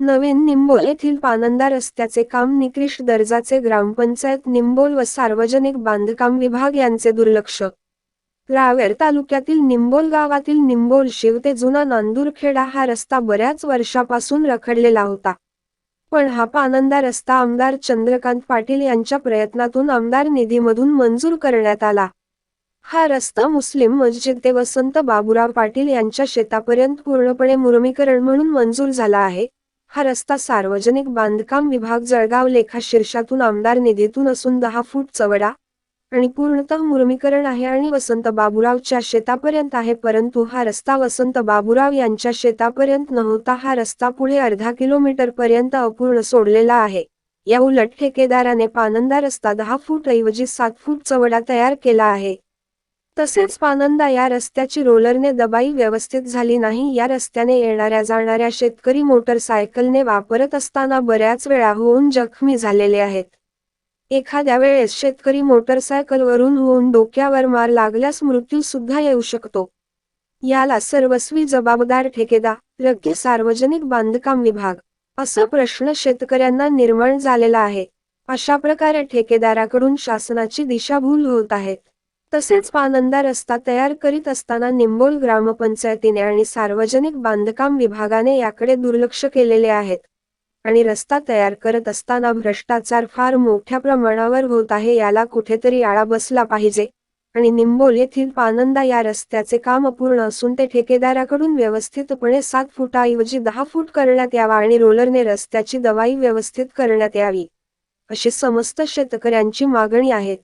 नवीन निंबोल येथील पानंदा रस्त्याचे काम निकृष्ट दर्जाचे ग्रामपंचायत निंबोल व सार्वजनिक बांधकाम विभाग यांचे दुर्लक्ष. रावेर तालुक्यातील निंबोल गावातील निंबोल शिव ते जुना नांदूरखेडा हा रस्ता बऱ्याच वर्षापासून रखडलेला होता. पण हा पानंदा रस्ता आमदार चंद्रकांत पाटील यांच्या प्रयत्नातून आमदार निधीमधून मंजूर करण्यात आला. हा रस्ता मुस्लिम मस्जिद ते वसंत बाबुराव पाटील यांच्या शेतापर्यंत पूर्णपणे मुरमीकरण म्हणून मंजूर झाला आहे. हा रस्ता सार्वजनिक बांधकाम विभाग जळगाव लेखा शीर्षातून आमदार निधीतून असून दहा फूट चवडा आणि पूर्णतः मुरमीकरण आहे आणि वसंत बाबुरावच्या शेतापर्यंत आहे परंतु हा रस्ता वसंत बाबुराव यांच्या शेतापर्यंत नव्हता. हा रस्ता पुढे अर्धा किलोमीटर पर्यंत अपूर्ण सोडलेला आहे. या उलट ठेकेदाराने पानंदा रस्ता दहा फूट ऐवजी सात फूट चवडा तयार केला आहे. तसेच पानंदा या रस्त्याची रोलरने दबाई व्यवस्थित झाली नाही. या रस्त्याने येणाऱ्या जाणाऱ्या शेतकरी मोटरसायकलने वापरत असताना बऱ्याच वेळा होऊन जखमी झालेले आहेत. एखाद्या वेळेस शेतकरी मोटरसायकलवरून होऊन डोक्यावर मार लागल्यास मृत्यू सुद्धा येऊ शकतो. याला सर्वस्वी जबाबदार ठेकेदार रग्य सार्वजनिक बांधकाम विभाग असा प्रश्न शेतकऱ्यांना निर्माण झालेला आहे. अशा प्रकारे ठेकेदाराकडून शासनाची दिशाभूल होत आहेत. तसेच पानंदा रस्ता तयार करीत असताना निंबोल ग्रामपंचायतीने आणि सार्वजनिक बांधकाम विभागाने याकडे दुर्लक्ष केलेले आहेत. आणि रस्ता तयार करत असताना भ्रष्टाचार फार मोठ्या प्रमाणावर होत आहे याला कुठेतरी आळा बसला पाहिजे. आणि निंबोल येथील पानंदा या रस्त्याचे काम अपूर्ण असून ते ठेकेदाराकडून व्यवस्थितपणे सात फुटाऐवजी दहा फूट करण्यात यावा आणि रोलरने रस्त्याची दवाई व्यवस्थित करण्यात यावी अशी समस्त शेतकऱ्यांची मागणी आहेत